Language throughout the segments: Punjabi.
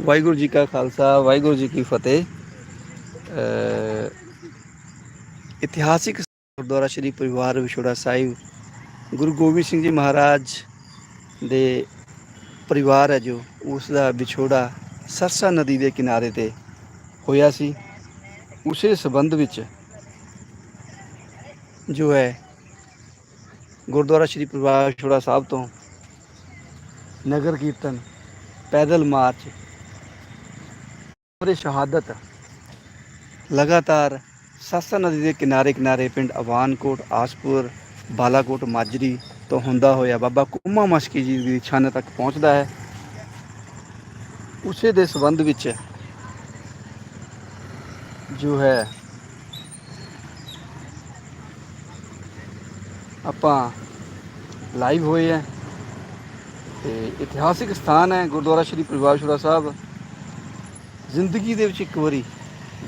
ਵਾਹਿਗੁਰੂ ਜੀ ਕਾ ਖਾਲਸਾ, ਵਾਹਿਗੁਰੂ ਜੀ ਕੀ ਫਤਿਹ। ਇਤਿਹਾਸਿਕ ਗੁਰਦੁਆਰਾ ਸ਼੍ਰੀ ਪਰਿਵਾਰ ਵਿਛੋੜਾ ਸਾਹਿਬ, ਗੁਰੂ ਗੋਬਿੰਦ ਸਿੰਘ ਜੀ ਮਹਾਰਾਜ ਦੇ ਪਰਿਵਾਰ ਹੈ ਜੋ, ਉਸ ਦਾ ਵਿਛੋੜਾ ਸਰਸਾ ਨਦੀ ਦੇ ਕਿਨਾਰੇ ਤੇ ਹੋਇਆ ਸੀ। ਉਸੇ ਸਬੰਧ ਵਿੱਚ ਜੋ ਹੈ, ਗੁਰਦੁਆਰਾ ਸ਼੍ਰੀ ਪਰਿਵਾਰ ਵਿਛੋੜਾ ਸਾਹਿਬ ਤੋਂ ਨਗਰ ਕੀਰਤਨ ਪੈਦਲ ਮਾਰਚ ਉਹਦੇ ਸ਼ਹਾਦਤ। ਲਗਾਤਾਰ ਸਾਸਾ ਨਦੀ ਦੇ ਕਿਨਾਰੇ ਕਿਨਾਰੇ ਪਿੰਡ ਅਵਾਨਕੋਟ, ਆਸਪੁਰ, ਬਾਲਾਕੋਟ, ਮਾਜਰੀ ਤੋਂ ਹੁੰਦਾ ਹੋਇਆ ਬਾਬਾ ਕੁਮਾ ਮਸ਼ਕੀ ਜੀ ਦੀ ਛਾਨ ਤੱਕ ਪਹੁੰਚਦਾ ਹੈ। ਉਸੇ ਦੇ ਸੰਬੰਧ ਵਿੱਚ ਜੋ ਹੈ, ਆਪਾਂ ਲਾਈਵ ਹੋਏ ਹੈ ਤੇ ਇਤਿਹਾਸਿਕ ਸਥਾਨ ਹੈ ਗੁਰਦੁਆਰਾ ਸ਼੍ਰੀ ਪਰਿਵਾਰ ਸ਼ੁਰਾ ਸਾਹਿਬ। ਜ਼ਿੰਦਗੀ ਦੇ ਵਿੱਚ ਇੱਕ ਵਾਰੀ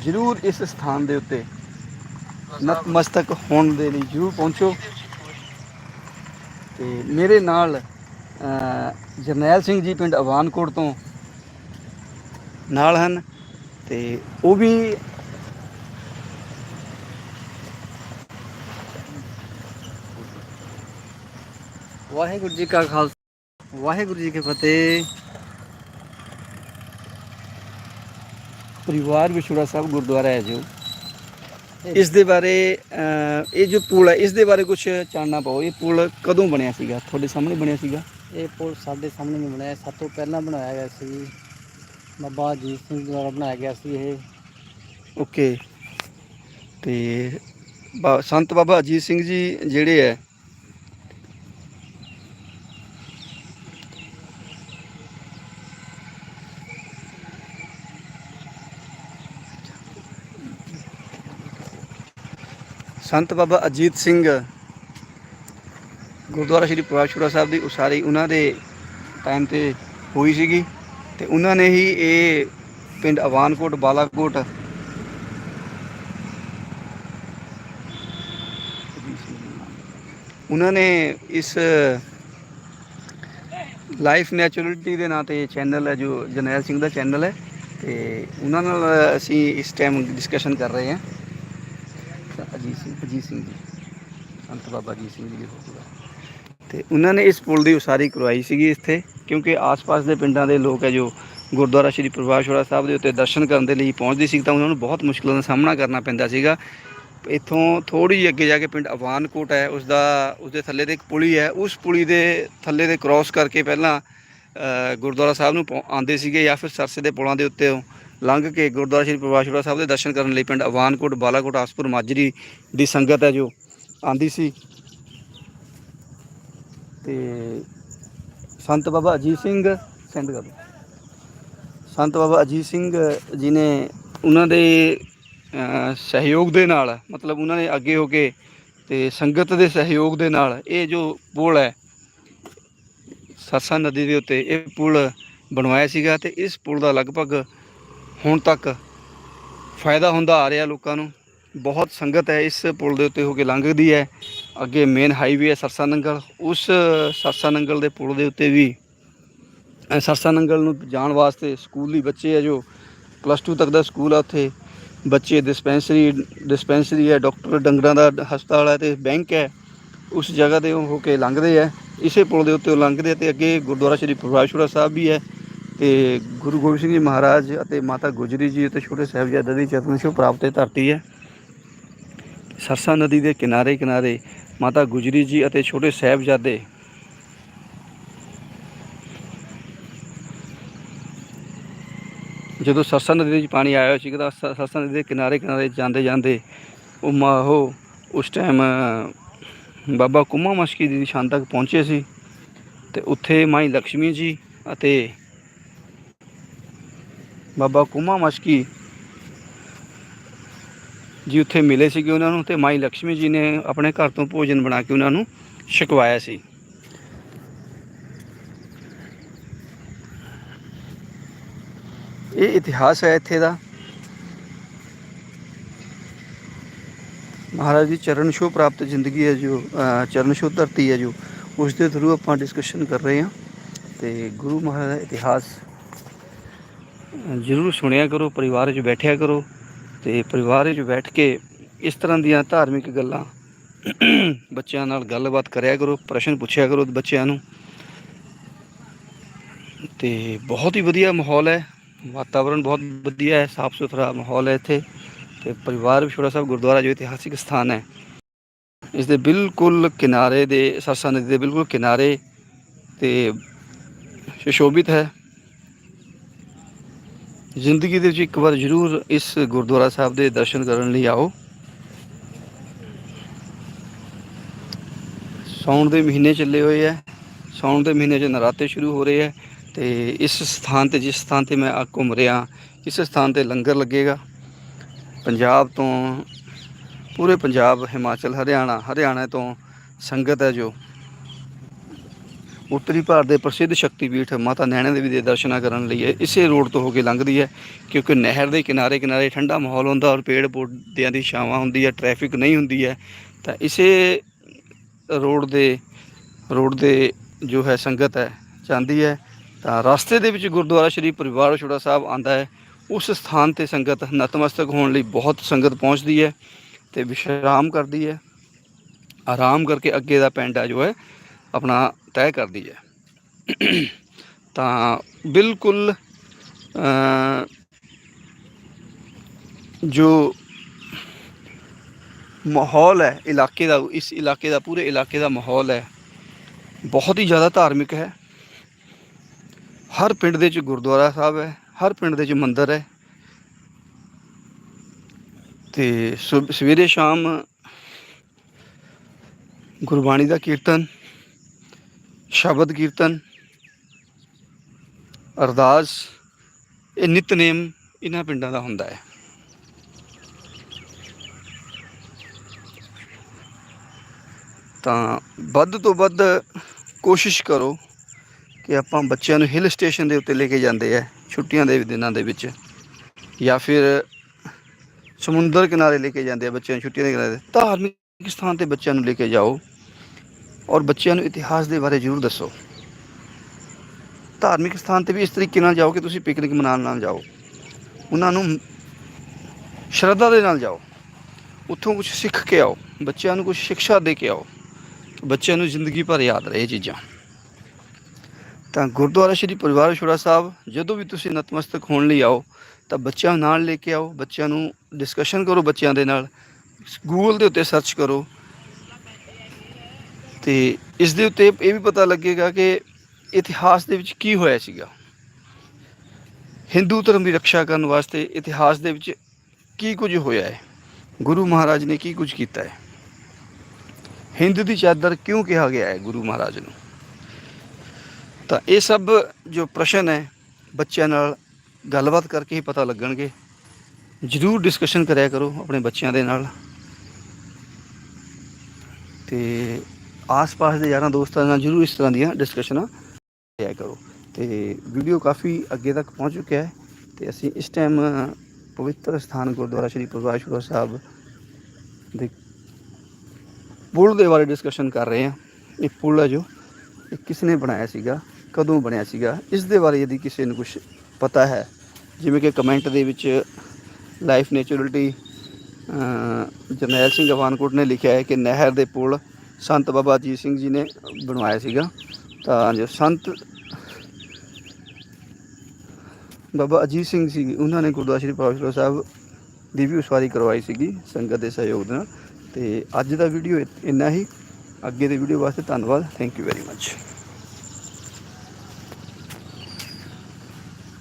ਜ਼ਰੂਰ ਇਸ ਸਥਾਨ ਦੇ ਉੱਤੇ ਨਤਮਸਤਕ ਹੋਣ ਦੇ ਲਈ ਜ਼ਰੂਰ ਪਹੁੰਚੋ। ਤੇ ਮੇਰੇ ਨਾਲ ਜਰਨੈਲ ਸਿੰਘ ਜੀ ਪਿੰਡ ਅਵਾਨਕੋਟ ਤੋਂ ਨਾਲ ਹਨ ਤੇ ਉਹ ਵੀ ਵਾਹਿਗੁਰੂ ਜੀ ਕਾ ਖਾਲਸਾ, ਵਾਹਿਗੁਰੂ ਜੀ ਕੀ ਫਤਿਹ। ਪਰਿਵਾਰ ਵਿਛੋੜਾ ਸਾਹਿਬ ਗੁਰਦੁਆਰਾ ਹੈ ਜੋ ਇਸ ਦੇ ਬਾਰੇ ਇਹ ਜੋ ਪੁਲ ਹੈ ਇਸ ਦੇ ਬਾਰੇ ਕੁਝ ਜਾਣਨਾ ਪਾਓ ਇਹ ਪੁਲ ਕਦੋਂ ਬਣਿਆ ਸੀਗਾ? ਤੁਹਾਡੇ ਸਾਹਮਣੇ ਬਣਿਆ ਸੀਗਾ? ਇਹ ਪੁਲ ਸਾਡੇ ਸਾਹਮਣੇ ਨਹੀਂ ਬਣਾਇਆ ਸਭ ਤੋਂ ਪਹਿਲਾਂ ਬਣਾਇਆ ਗਿਆ ਸੀ। ਬਾਬਾ ਅਜੀਤ ਸਿੰਘ ਦੁਆਰਾ ਬਣਾਇਆ ਗਿਆ ਸੀ ਇਹ। ਓਕੇ। ਤੇ ਬਾ- ਸੰਤ ਬਾਬਾ ਅਜੀਤ ਸਿੰਘ ਜੀ ਜਿਹੜੇ ਹੈ ਸੰਤ ਬਾਬਾ ਅਜੀਤ ਸਿੰਘ ਗੁਰਦੁਆਰਾ ਸ਼੍ਰੀ ਪ੍ਰਵਾਸ਼ਪੁਰਾ ਸਾਹਿਬ ਦੀ ਉਸਾਰੀ ਉਹਨਾਂ ਦੇ ਟਾਈਮ ਤੇ ਹੋਈ ਸੀਗੀ ਤੇ ਉਹਨਾਂ ਨੇ ਹੀ ਇਹ ਪਿੰਡ ਅਵਾਨਕੋਟ, ਬਾਲਾਕੋਟ ਉਹਨਾਂ ਨੇ ਇਸ ਲਾਈਫ ਨੈਚੁਰਲਿਟੀ ਦੇ ਨਾਂ ਤੇ ਚੈਨਲ ਹੈ ਜੋ ਜਰਨੈਲ ਸਿੰਘ ਦਾ ਚੈਨਲ ਹੈ ਤੇ ਉਹਨਾਂ ਨਾਲ ਅਸੀਂ ਇਸ ਟਾਈਮ ਡਿਸਕਸ਼ਨ ਕਰ ਰਹੇ ਹਾਂ। ਅਜੀਤ ਸਿੰਘ ਅਜੀਤ ਸਿੰਘ ਜੀ। ਸੰਤ ਬਾਬਾ ਅਜੀਤ ਸਿੰਘ ਜੀ ਹੋਊਗਾ ਤੇ ਉਹਨਾਂ ਨੇ ਇਸ ਪੁਲ ਦੀ ਉਸਾਰੀ ਕਰਵਾਈ ਸੀਗੀ ਇੱਥੇ, ਕਿਉਂਕਿ ਆਸ-ਪਾਸ ਦੇ ਪਿੰਡਾਂ ਦੇ ਲੋਕ ਹੈ ਜੋ ਗੁਰਦੁਆਰਾ ਸ਼੍ਰੀ ਪ੍ਰਵਾਸ਼ਵਰਾ ਸਾਹਿਬ ਦੇ ਉੱਤੇ ਦਰਸ਼ਨ ਕਰਨ ਦੇ ਲਈ ਪਹੁੰਚਦੇ ਸੀ ਤਾਂ ਉਹਨਾਂ ਨੂੰ ਬਹੁਤ ਮੁਸ਼ਕਲਾਂ ਦਾ ਸਾਹਮਣਾ ਕਰਨਾ ਪੈਂਦਾ ਸੀਗਾ। ਇੱਥੋਂ ਥੋੜੀ ਜਿਹੀ ਅੱਗੇ ਜਾ ਕੇ ਪਿੰਡ ਅਵਾਨਕੋਟ ਹੈ, ਉਸ ਦਾ, ਉਸ ਦੇ ਥੱਲੇ ਤੇ ਇੱਕ ਪੁਲੀ ਹੈ, ਉਸ ਪੁਲੀ ਦੇ ਥੱਲੇ ਦੇ ਕ੍ਰਾਸ ਕਰਕੇ ਪਹਿਲਾਂ ਗੁਰਦੁਆਰਾ ਸਾਹਿਬ ਨੂੰ ਪਹੁੰ- ਆਉਂਦੇ ਸੀਗੇ ਜਾਂ ਫਿਰ ਸਰਸੇ ਦੇ ਪੁਲਾਂ ਦੇ ਉੱਤੇ ਲੰਘ ਕੇ ਗੁਰਦੁਆਰਾ ਸ਼੍ਰੀ ਪ੍ਰਭਾਸ਼ਪੁਰਾ ਸਾਹਿਬ ਦੇ ਦਰਸ਼ਨ ਕਰਨ ਲਈ ਪਿੰਡ ਅਵਾਨਕੋਟ, ਬਾਲਾਕੋਟ, ਆਸਪੁਰ, ਮਾਜਰੀ ਦੀ ਸੰਗਤ ਹੈ ਜੋ ਆਂਦੀ ਸੀ। ਤੇ ਸੰਤ ਬਾਬਾ ਅਜੀਤ ਸਿੰਘ ਸੈਂਡ ਕਰ ਸੰਤ ਬਾਬਾ ਅਜੀਤ ਸਿੰਘ ਜੀ ਨੇ ਉਹਨਾਂ ਦੇ ਸਹਿਯੋਗ ਦੇ ਨਾਲ, ਮਤਲਬ ਉਹਨਾਂ ਨੇ ਅੱਗੇ ਹੋ ਕੇ ਤੇ ਸੰਗਤ ਦੇ ਸਹਿਯੋਗ ਦੇ ਨਾਲ ਇਹ ਜੋ ਪੁਲ ਹੈ, ਸਰਸਾ ਨਦੀ ਦੇ ਉੱਤੇ ਇਹ ਪੁਲ ਬਣਵਾਇਆ ਸੀਗਾ ਤੇ ਇਸ ਪੁਲ ਦਾ ਲਗਭਗ ਹੁਣ ਤੱਕ ਫਾਇਦਾ ਹੁੰਦਾ ਆ ਰਿਹਾ ਲੋਕਾਂ ਨੂੰ। ਬਹੁਤ ਸੰਗਤ ਹੈ ਇਸ ਪੁਲ ਦੇ ਉੱਤੇ ਹੋ ਕੇ ਲੰਘਦੀ ਹੈ। ਅੱਗੇ ਮੇਨ ਹਾਈਵੇ ਹੈ ਸਰਸਾ ਨੰਗਲ ਉਸ ਸਰਸਾ ਨੰਗਲ ਦੇ ਪੁਲ ਦੇ ਉੱਤੇ ਵੀ ਸਰਸਾ ਨੰਗਲ ਨੂੰ ਜਾਣ ਵਾਸਤੇ ਸਕੂਲੀ ਬੱਚੇ ਹੈ ਜੋ ਪਲੱਸ 2 ਤੱਕ ਦਾ ਸਕੂਲ ਆ ਉੱਥੇ। ਬੱਚੇ ਡਿਸਪੈਂਸਰੀ ਡਿਸਪੈਂਸਰੀ ਹੈ ਡਾਕਟਰ ਡੰਗਰਾਂ ਦਾ ਹਸਪਤਾਲ ਹੈ ਤੇ ਬੈਂਕ ਹੈ। ਉਸ ਜਗ੍ਹਾ ਤੇ ਉਹ ਹੋ ਕੇ ਲੰਘਦੇ ਆ ਇਸੇ ਪੁਲ ਦੇ ਉੱਤੇ ਉਹ ਲੰਘਦੇ ਆ ਤੇ ਅੱਗੇ ਗੁਰਦੁਆਰਾ ਸ਼੍ਰੀ ਪ੍ਰਵਾਸ਼ਪੁਰਾ ਸਾਹਿਬ ਵੀ ਹੈ। ਤੇ ਗੁਰੂ ਗੋਬਿੰਦ ਸਿੰਘ ਜੀ ਮਹਾਰਾਜ ਅਤੇ ਮਾਤਾ ਗੁਜਰੀ ਜੀ ਅਤੇ ਛੋਟੇ ਸਾਹਿਬਜ਼ਾਦੇ ਦੀ ਚਰਨ ਛੋਹ ਪ੍ਰਾਪਤ ਧਰਤੀ ਹੈ। ਸਰਸਾ ਨਦੀ ਦੇ ਕਿਨਾਰੇ ਕਿਨਾਰੇ ਮਾਤਾ ਗੁਜਰੀ ਜੀ ਅਤੇ ਛੋਟੇ ਸਾਹਿਬਜ਼ਾਦੇ ਜਦੋਂ ਸਰਸਾ ਨਦੀ ਵਿੱਚ ਪਾਣੀ ਆਇਆ ਹੋਇਆ ਸੀਗਾ ਤਾਂ ਸਰਸਾ ਨਦੀ ਦੇ ਕਿਨਾਰੇ ਕਿਨਾਰੇ ਜਾਂਦੇ ਜਾਂਦੇ ਉਹ ਮਾ, ਉਹ ਉਸ ਟਾਈਮ ਬਾਬਾ ਕੁਮਾ ਮਸ਼ਕੀ ਦੀ ਨਿਸ਼ਾਨ ਤੱਕ ਪਹੁੰਚੇ ਸੀ। ਤੇ ਉੱਥੇ ਮਾਈ ਲక్ష్ਮੀ ਜੀ ਅਤੇ ਬਾਬਾ ਕੁਮਾ ਮਸ਼ਕੀ ਜੀ ਉੱਥੇ ਮਿਲੇ ਸੀਗੇ ਉਹਨਾਂ ਨੂੰ ਤੇ ਮਾਈ ਲక్ష్ਮੀ ਜੀ ਨੇ ਆਪਣੇ ਘਰ ਤੋਂ ਭੋਜਨ ਬਣਾ ਕੇ ਉਹਨਾਂ ਨੂੰ ਛਕਵਾਇਆ ਸੀ। ਇਹ ਇਤਿਹਾਸ ਹੈ ਇੱਥੇ ਦਾ। ਮਹਾਰਾਜ ਦੀ ਚਰਨ ਛੋਹ ਪ੍ਰਾਪਤ ਜ਼ਿੰਦਗੀ ਹੈ ਜੋ ਅ, ਚਰਨ ਛੋਹ ਧਰਤੀ ਹੈ ਜੋ ਉਸ ਦੇ ਥਰੂ ਆਪਾਂ ਡਿਸਕਸ਼ਨ ਕਰ ਰਹੇ ਹਾਂ ਤੇ ਗੁਰੂ ਮਹਾਰਾਜ ਦਾ ਇਤਿਹਾਸ ਜ਼ਰੂਰ ਸੁਣਿਆ ਕਰੋ, ਪਰਿਵਾਰ 'ਚ ਬੈਠਿਆ ਕਰੋ ਤੇ ਪਰਿਵਾਰ ਵਿੱਚ ਬੈਠ ਕੇ ਇਸ ਤਰ੍ਹਾਂ ਦੀਆਂ ਧਾਰਮਿਕ ਗੱਲਾਂ ਬੱਚਿਆਂ ਨਾਲ ਗੱਲਬਾਤ ਕਰਿਆ ਕਰੋ, ਪ੍ਰਸ਼ਨ ਪੁੱਛਿਆ ਕਰੋ ਬੱਚਿਆਂ ਨੂੰ। ਤੇ ਬਹੁਤ ਹੀ ਵਧੀਆ ਮਾਹੌਲ ਹੈ ਵਾਤਾਵਰਣ ਬਹੁਤ ਵਧੀਆ ਹੈ ਸਾਫ਼ ਸੁਥਰਾ ਮਾਹੌਲ ਹੈ ਇੱਥੇ ਤੇ ਪਰਿਵਾਰ ਵਿਛੋੜਾ ਸਾਹਿਬ ਗੁਰਦੁਆਰਾ ਜੋ ਇਤਿਹਾਸਿਕ ਸਥਾਨ ਹੈ। ਇਸ ਦੇ ਬਿਲਕੁਲ ਕਿਨਾਰੇ ਦੇ, ਸਰਸਾ ਨਦੀ ਦੇ ਬਿਲਕੁਲ ਕਿਨਾਰੇ ਤੇ ਸੁਸ਼ੋਭਿਤ ਹੈ। ਜ਼ਿੰਦਗੀ ਦੇ ਵਿੱਚ ਇੱਕ ਵਾਰ ਜ਼ਰੂਰ ਇਸ ਗੁਰਦੁਆਰਾ ਸਾਹਿਬ ਦੇ ਦਰਸ਼ਨ ਕਰਨ ਲਈ ਆਓ। ਸਾਉਣ ਦੇ ਮਹੀਨੇ ਚੱਲੇ ਹੋਏ ਹੈ। ਸਾਉਣ ਦੇ ਮਹੀਨੇ 'ਚ ਨਰਾਤੇ ਸ਼ੁਰੂ ਹੋ ਰਹੇ ਹੈ ਤੇ ਇਸ ਸਥਾਨ ਤੇ, ਜਿਸ ਸਥਾਨ ਤੇ ਮੈਂ ਆ ਘੁੰਮ ਰਿਹਾ, ਇਸ ਸਥਾਨ ਤੇ ਲੰਗਰ ਲੱਗੇਗਾ। ਪੰਜਾਬ ਤੋਂ, ਪੂਰੇ ਪੰਜਾਬ, ਹਿਮਾਚਲ, ਹਰਿਆਣਾ ਹਰਿਆਣਾ ਤੋਂ ਸੰਗਤ ਹੈ ਜੋ ਉੱਤਰੀ ਭਾਰਤ ਦੇ ਪ੍ਰਸਿੱਧ ਸ਼ਕਤੀਪੀਠ ਮਾਤਾ ਨੈਣਾ ਦੇਵੀ ਦੇ ਦਰਸ਼ਨਾਂ ਕਰਨ ਲਈ ਇਸੇ ਰੋਡ ਤੋਂ ਹੋ ਕੇ ਲੰਘਦੀ ਹੈ, ਕਿਉਂਕਿ ਨਹਿਰ ਦੇ ਕਿਨਾਰੇ ਕਿਨਾਰੇ ਠੰਡਾ ਮਾਹੌਲ ਹੁੰਦਾ ਔਰ ਪੇੜ ਪੌਦਿਆਂ ਦੀ ਛਾਵਾਂ ਹੁੰਦੀ ਹੈ, ਟ੍ਰੈਫਿਕ ਨਹੀਂ ਹੁੰਦੀ ਹੈ। ਤਾਂ ਇਸੇ ਰੋਡ ਦੇ ਰੋਡ ਦੇ ਜੋ ਹੈ ਸੰਗਤ ਹੈ, ਜਾਂਦੀ ਹੈ। ਤਾਂ ਰਸਤੇ ਦੇ ਵਿੱਚ ਗੁਰਦੁਆਰਾ ਸ਼੍ਰੀ ਪਰਿਵਾਰ ਛੋੜਾ ਸਾਹਿਬ ਆਂਦਾ ਹੈ। ਉਸ ਸਥਾਨ ਤੇ ਸੰਗਤ ਨਤਮਸਤਕ ਹੋਣ ਲਈ ਬਹੁਤ ਸੰਗਤ ਪਹੁੰਚਦੀ ਹੈ ਤੇ ਵਿਸ਼ਰਾਮ ਕਰਦੀ ਹੈ। ਆਰਾਮ ਕਰਕੇ ਅੱਗੇ ਦਾ ਪਿੰਡ ਹੈ ਜੋ ਹੈ, ਆਪਣਾ ਤੈਅ ਕਰਦੀ ਹੈ। ਤਾਂ ਬਿਲਕੁਲ ਜੋ ਮਾਹੌਲ ਹੈ ਇਲਾਕੇ ਦਾ, ਇਸ ਇਲਾਕੇ ਦਾ, ਪੂਰੇ ਇਲਾਕੇ ਦਾ ਮਾਹੌਲ ਹੈ, ਬਹੁਤ ਹੀ ਜ਼ਿਆਦਾ ਧਾਰਮਿਕ ਹੈ। ਹਰ ਪਿੰਡ ਦੇ ਵਿੱਚ ਗੁਰਦੁਆਰਾ ਸਾਹਿਬ ਹੈ, ਹਰ ਪਿੰਡ ਦੇ ਵਿੱਚ ਮੰਦਿਰ ਹੈ। ਤੇ ਸਵੇਰੇ ਸ਼ਾਮ ਗੁਰਬਾਣੀ ਦਾ ਕੀਰਤਨ ਸ਼ਬਦ ਕੀਰਤਨ, ਅਰਦਾਸ, ਇਹ ਨਿਤਨੇਮ ਇਹਨਾਂ ਪਿੰਡਾਂ ਦਾ ਹੁੰਦਾ ਹੈ। ਤਾਂ ਵੱਧ ਤੋਂ ਵੱਧ ਕੋਸ਼ਿਸ਼ ਕਰੋ ਕਿ ਆਪਾਂ ਬੱਚਿਆਂ ਨੂੰ ਹਿਲ ਸਟੇਸ਼ਨ ਦੇ ਉੱਤੇ ਲੈ ਕੇ ਜਾਂਦੇ ਆ, ਛੁੱਟੀਆਂ ਦੇ ਦਿਨਾਂ ਦੇ ਵਿੱਚ। ਜਾਂ ਫਿਰ ਸਮੁੰਦਰ ਕਿਨਾਰੇ ਲੈ ਕੇ ਜਾਂਦੇ ਆ ਬੱਚਿਆਂ ਨੂੰ ਛੁੱਟੀਆਂ ਦੇ ਕਿਨਾਰੇ ਧਾਰਮਿਕ ਸਥਾਨ ਤੇ ਬੱਚਿਆਂ ਨੂੰ ਲੈ ਕੇ ਜਾਓ। ਔਰ ਬੱਚਿਆਂ ਨੂੰ ਇਤਿਹਾਸ ਦੇ ਬਾਰੇ ਜ਼ਰੂਰ ਦੱਸੋ। ਧਾਰਮਿਕ ਸਥਾਨ ਤੇ ਵੀ ਇਸ ਤਰੀਕੇ ਨਾਲ ਜਾਓ ਕਿ ਤੁਸੀਂ ਪਿਕਨਿਕ ਮਨਾਉਣ ਨਾਲ ਜਾਓ। ਉਹਨਾਂ ਨੂੰ ਸ਼ਰਧਾ ਦੇ ਨਾਲ ਜਾਓ। ਉੱਥੋਂ ਕੁਝ ਸਿੱਖ ਕੇ ਆਓ, ਬੱਚਿਆਂ ਨੂੰ ਕੁਝ ਸਿੱਖਿਆ ਦੇ ਕੇ ਆਓ ਬੱਚਿਆਂ ਨੂੰ ਜ਼ਿੰਦਗੀ ਭਰ ਯਾਦ ਰਹੇ ਚੀਜ਼ਾਂ। ਤਾਂ ਗੁਰਦੁਆਰਾ ਸ਼੍ਰੀ ਪਰਿਵਾਰ ਵਿਛੋੜਾ ਸਾਹਿਬ, ਜਦੋਂ ਵੀ ਤੁਸੀਂ ਨਤਮਸਤਕ ਹੋਣ ਲਈ ਆਓ, ਤਾਂ ਬੱਚਿਆਂ ਨੂੰ ਨਾਲ ਲੈ ਕੇ ਆਓ, ਬੱਚਿਆਂ ਨੂੰ ਡਿਸਕਸ਼ਨ ਕਰੋ ਬੱਚਿਆਂ ਦੇ ਨਾਲ ਗੂਗਲ ਦੇ ਉੱਤੇ ਸਰਚ ਕਰੋ ਤੇ ਇਸ ਦੇ ਉੱਤੇ ਇਹ ਵੀ ਪਤਾ ਲੱਗੇਗਾ ਕਿ ਇਤਿਹਾਸ ਦੇ ਵਿੱਚ ਕੀ ਹੋਇਆ ਸੀਗਾ। ਹਿੰਦੂ ਧਰਮ ਦੀ ਰੱਖਿਆ ਕਰਨ ਵਾਸਤੇ ਇਤਿਹਾਸ ਦੇ ਵਿੱਚ ਕੀ ਕੁਝ ਹੋਇਆ ਹੈ? ਗੁਰੂ ਮਹਾਰਾਜ ਨੇ ਕੀ ਕੁਝ ਕੀਤਾ ਹੈ? ਹਿੰਦ ਦੀ ਚਾਦਰ ਕਿਉਂ ਕਿਹਾ ਗਿਆ ਹੈ ਗੁਰੂ ਮਹਾਰਾਜ ਨੂੰ? ਤਾਂ ਇਹ ਸਭ ਜੋ ਪ੍ਰਸ਼ਨ ਹੈ, ਬੱਚਿਆਂ ਨਾਲ ਗੱਲਬਾਤ ਕਰਕੇ ਹੀ ਪਤਾ ਲੱਗਣਗੇ। ਜ਼ਰੂਰ ਡਿਸਕਸ਼ਨ ਕਰਿਆ ਕਰੋ ਆਪਣੇ ਬੱਚਿਆਂ ਦੇ ਨਾਲ। ਤੇ ਆਸ-ਪਾਸ ਦੇ ਯਾਰਾਂ ਦੋਸਤਾਂ ਨਾਲ ਜ਼ਰੂਰ ਇਸ ਤਰ੍ਹਾਂ ਦੀਆਂ ਡਿਸਕਸ਼ਨਾਂ ਕਰਿਆ ਕਰੋ। ਤੇ ਵੀਡੀਓ ਕਾਫੀ ਅੱਗੇ ਤੱਕ ਪਹੁੰਚ ਚੁੱਕਿਆ ਹੈ ਤੇ ਅਸੀਂ ਇਸ ਟਾਈਮ ਪਵਿੱਤਰ ਸਥਾਨ ਗੁਰਦੁਆਰਾ ਸ਼੍ਰੀ ਪ੍ਰਵਾਸ਼ਪੁਰਾ ਸਾਹਿਬ ਦੇ ਪੁਲ ਦੇ ਬਾਰੇ ਡਿਸਕਸ਼ਨ ਕਰ ਰਹੇ ਹਾਂ। ਇਹ ਪੁਲ ਹੈ ਜੋ, ਇਹ ਕਿਸ ਨੇ ਬਣਾਇਆ ਸੀਗਾ, ਕਦੋਂ ਬਣਿਆ ਸੀਗਾ, ਇਸ ਦੇ ਬਾਰੇ ਯਦੀ ਕਿਸੇ ਨੂੰ ਕੁਝ ਪਤਾ ਹੈ। ਜਿਵੇਂ ਕਿ ਕਮੈਂਟ ਦੇ ਵਿੱਚ ਲਾਈਫ ਨੇਚਰਲਿਟੀ ਜਰਨੈਲ ਸਿੰਘ ਅਵਾਨਕੋਟ ਨੇ ਲਿਖਿਆ ਹੈ ਕਿ ਨਹਿਰ ਦੇ ਪੁਲ ਸੰਤ ਬਾਬਾ ਅਜੀਤ ਸਿੰਘ ਜੀ ਨੇ ਬਣਵਾਇਆ ਸੀਗਾ। ਤਾਂ ਜੋ ਸੰਤ ਬਾਬਾ ਅਜੀਤ ਸਿੰਘ ਸੀ ਉਹਨਾਂ ਨੇ ਗੁਰਦੁਆਰਾ ਸ਼੍ਰੀ ਪਾਵਸ਼ਰ ਸਾਹਿਬ ਦੀ ਵੀ ਉਸਵਾਰੀ ਕਰਵਾਈ ਸੀਗੀ ਸੰਗਤ ਦੇ ਸਹਿਯੋਗ ਦੇ ਨਾਲ। ਤੇ ਅੱਜ ਦਾ ਵੀਡੀਓ ਇੰਨਾ ਹੀ। ਅੱਗੇ ਦੇ ਵੀਡੀਓ ਵਾਸਤੇ ਧੰਨਵਾਦ। Thank you very much